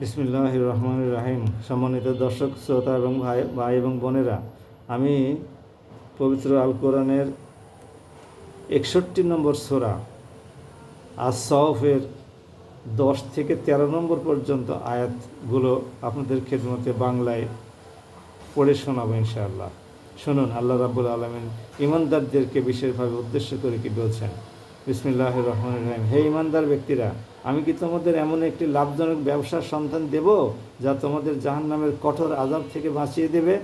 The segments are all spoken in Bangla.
বিসমিল্লাহ রহমান রাহিম সম্মানিত দর্শক, শ্রোতা এবং ভাই ভাই এবং বোনেরা, আমি পবিত্র আল কোরআনের একষট্টি নম্বর সোরা আর সফের দশ থেকে তেরো নম্বর পর্যন্ত আয়াতগুলো আপনাদের খেদমতে বাংলায় পড়ে শোনাবো ইনশাআল্লাহ। শুনুন, আল্লাহ রাব্বুল আলমিন ইমানদারদেরকে বিশেষভাবে উদ্দেশ্য করে কি বলছেন? বিসমিল্লাহ রহমান রহিম হে ইমানদার ব্যক্তিরা, আমি কি তোমাদের এমন একটি লাভজনক ব্যবসার সন্ধান দেব যা তোমাদের জাহান নামের কঠোর আজাব থেকে বাঁচিয়ে দেবে?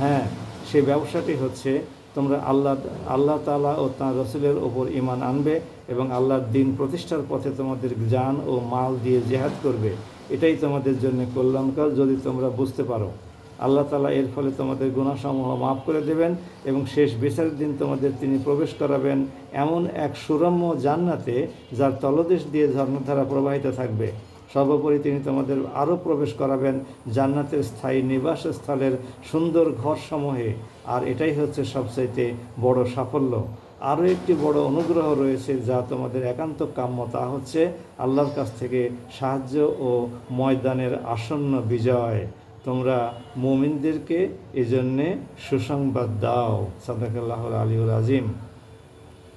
হ্যাঁ সেই ব্যবসাটি হচ্ছে তোমরা আল্লাহ আল্লাহ তালা ও তাঁর রসুলের ওপর ইমান আনবে এবং আল্লাহর দিন প্রতিষ্ঠার পথে তোমাদের জান ও মাল দিয়ে জেহাদ করবে। এটাই তোমাদের জন্য কল্যাণকর যদি তোমরা বুঝতে পারো। আল্লাহ তালা এর ফলে তোমাদের গুণাসমূহ মাফ করে দেবেন এবং শেষ বিচারের দিন তোমাদের তিনি প্রবেশ করাবেন এমন এক সুরম্য জান্নাতে যার তলদেশ দিয়ে ঝর্ণধারা প্রবাহিত থাকবে। সর্বোপরি তিনি তোমাদের আরও প্রবেশ করাবেন জান্নাতের স্থায়ী নিবাসস্থলের সুন্দর ঘরসমূহে। আর এটাই হচ্ছে সবচাইতে বড় সাফল্য। আরও একটি বড় অনুগ্রহ রয়েছে যা তোমাদের একান্ত কাম্য, তা হচ্ছে আল্লাহর কাছ থেকে সাহায্য ও ময়দানের আসন্ন বিজয়। তোমরা মুমিনদেরকে এজন্যে সুসংবাদ দাও। সাদাকাল্লাহ আলিউল আজিম।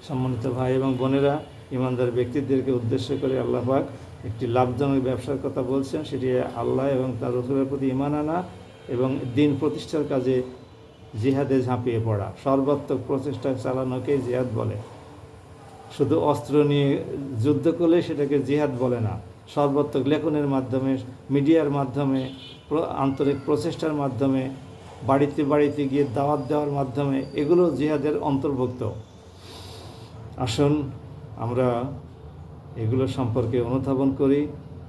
সম্মানিত ভাই এবং বোনেরা, ইমানদার ব্যক্তিদেরকে উদ্দেশ্য করে আল্লাহ পাক একটি লাভজনক ব্যবসার কথা বলছেন। সেটি আল্লাহ এবং তার রসুলের প্রতি ইমান আনা এবং দিন প্রতিষ্ঠার কাজে জিহাদে ঝাঁপিয়ে পড়া। সর্বাত্মক প্রচেষ্টা চালানোকেই জিহাদ বলে। শুধু অস্ত্র নিয়ে যুদ্ধ করলে সেটাকে জিহাদ বলে না। সর্বাত্মক লেখনের মাধ্যমে, মিডিয়ার মাধ্যমে আন্তরিক প্রচেষ্টার মাধ্যমে, বাড়িতে বাড়িতে গিয়ে দাওয়াত দেওয়ার মাধ্যমে, এগুলো জিহাদের অন্তর্ভুক্ত। আসুন আমরা এগুলো সম্পর্কে অনুধাবন করি,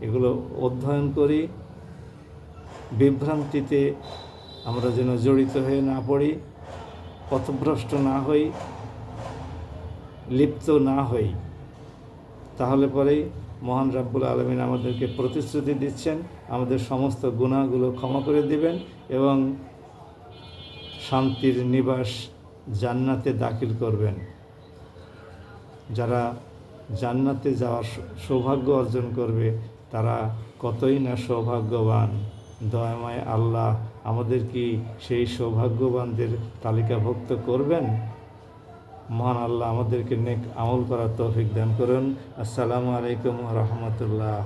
এগুলো অধ্যয়ন করি। বিভ্রান্তিতে আমরা যেন জড়িত হয়ে না পড়ি, পথভ্রষ্ট না হই, লিপ্ত না হই, তাহলে পরেই মহান রাব্বুল আলমিন আমাদেরকে প্রতিশ্রুতি দিচ্ছেন, আমাদের সমস্ত গুণাগুলো ক্ষমা করে দিবেন এবং শান্তির নিবাস জান্নাতে দাখিল করবেন। যারা জান্নাতে যাওয়ার সৌভাগ্য অর্জন করবে, তারা কতই না সৌভাগ্যবান। দয়াময় আল্লাহ আমাদের কি সেই সৌভাগ্যবানদের তালিকাভুক্ত করবেন? মহান আল্লাহ আমাদেরকে নেক আমল করার তৌফিক দান করুন। আসসালামু আলাইকুম রহমতুল্লাহ।